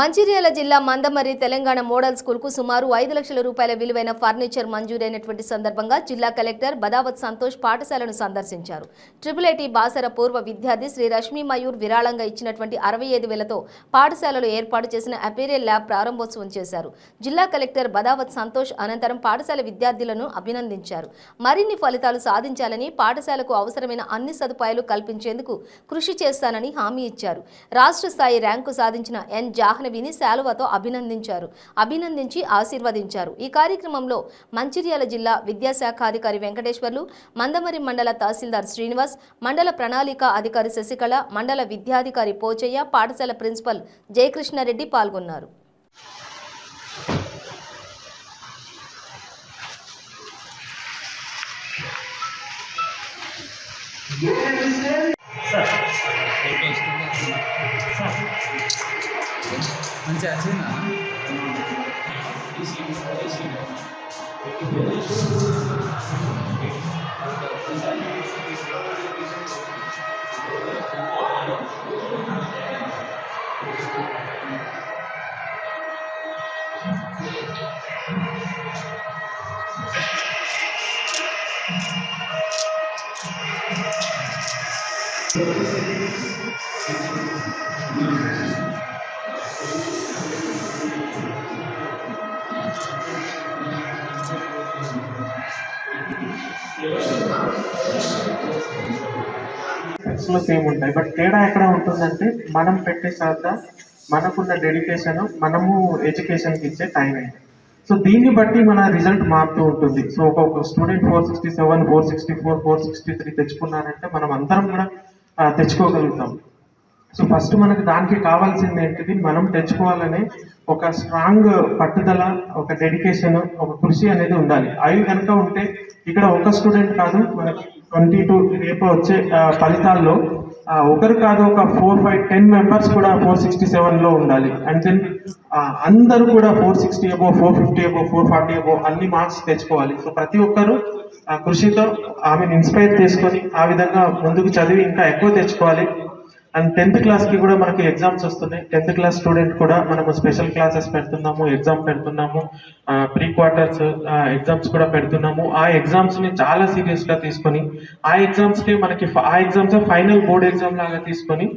మంచిర్యాల జిల్లా మందమర్రి తెలంగాణ మోడల్ స్కూల్కు సుమారు ఐదు లక్షల రూపాయల విలువైన ఫర్నిచర్ మంజూరైనటువంటి సందర్భంగా జిల్లా కలెక్టర్ బదావత్ సంతోష్ పాఠశాలను సందర్శించారు. ట్రిపుల్ ఐటీ బాసర పూర్వ విద్యార్థి శ్రీ రష్మి మయూర్ విరాళంగా ఇచ్చినటువంటి అరవై ఐదు వేలతో పాఠశాలలో ఏర్పాటు చేసిన అపీరియల్ ల్యాబ్ ప్రారంభోత్సవం చేశారు. జిల్లా కలెక్టర్ బదావత్ సంతోష్ అనంతరం పాఠశాల విద్యార్థులను అభినందించారు. మరిన్ని ఫలితాలు సాధించాలని పాఠశాలకు అవసరమైన అన్ని సదుపాయాలు కల్పించేందుకు కృషి చేస్తానని హామీ ఇచ్చారు. రాష్ట్ర స్థాయి ర్యాంకు సాధించిన ఎన్. విని శాలువతో అభినందించారు అభినందించి ఆశీర్వదించారు ఈ కార్యక్రమంలో మంచిర్యాల జిల్లా విద్యాశాఖ అధికారి వెంకటేశ్వర్లు మందమరి మండల తహసీల్దార్ శ్రీనివాస్ మండల ప్రణాళిక అధికారి శశికళ మండల విద్యాధికారి పోచయ్య పాఠశాల ప్రిన్సిపల్ జయకృష్ణారెడ్డి పాల్గొన్నారు म्हणजे असे ना Thank you. లో సేమ్ ఉంటాయి. బట్ తేడా ఎక్కడ ఉంటుందంటే మనం పెట్టే శ్రద్ధ మనకున్న డెడికేషన్ మనము ఎడ్యుకేషన్కి ఇచ్చే టైం సో దీన్ని బట్టి మన రిజల్ట్ మారుతూ ఉంటుంది. సో ఒక student four sixty seven four sixty four four sixty three తెచ్చుకున్నారంటే మనం అందరం కూడా తెచ్చుకోగలుగుతాం. సో ఫస్ట్ మనకు దానికి కావాల్సింది ఏంటిది? మనం తెచ్చుకోవాలనే ఒక స్ట్రాంగ్ పట్టుదల ఒక డెడికేషన్ ఒక కృషి అనేది ఉండాలి. అవి కనుక ఉంటే ఇక్కడ ఒక స్టూడెంట్ కాదు మనకి ట్వంటీ టూ రేపు వచ్చే ఫలితాల్లో ఒకరు కాదు ఒక ఫోర్ ఫైవ్ టెన్ మెంబర్స్ కూడా ఫోర్ సిక్స్టీ సెవెన్లో ఉండాలి. అండ్ దెన్ అందరూ కూడా four sixty above four fifty above four forty above అన్ని మార్క్స్ తెచ్చుకోవాలి. సో ప్రతి ఒక్కరు ఆ కృషితో ఆమెను ఇన్స్పైర్ చేసుకొని ఆ విధంగా ముందుకు చదివి ఇంకా ఎక్కువ తెచ్చుకోవాలి. అండ్ టెన్త్ క్లాస్కి కూడా మనకి ఎగ్జామ్స్ వస్తున్నాయి. టెన్త్ క్లాస్ స్టూడెంట్ కూడా మనము స్పెషల్ క్లాసెస్ పెడుతున్నాము ఎగ్జామ్ పెడుతున్నాము ప్రీ క్వార్టర్స్ ఎగ్జామ్స్ కూడా పెడుతున్నాము. ఆ ఎగ్జామ్స్ని చాలా సీరియస్గా తీసుకొని ఆ ఎగ్జామ్స్కి మనకి ఆ ఎగ్జామ్స్ ఫైనల్ బోర్డ్ ఎగ్జామ్ లాగా తీసుకొని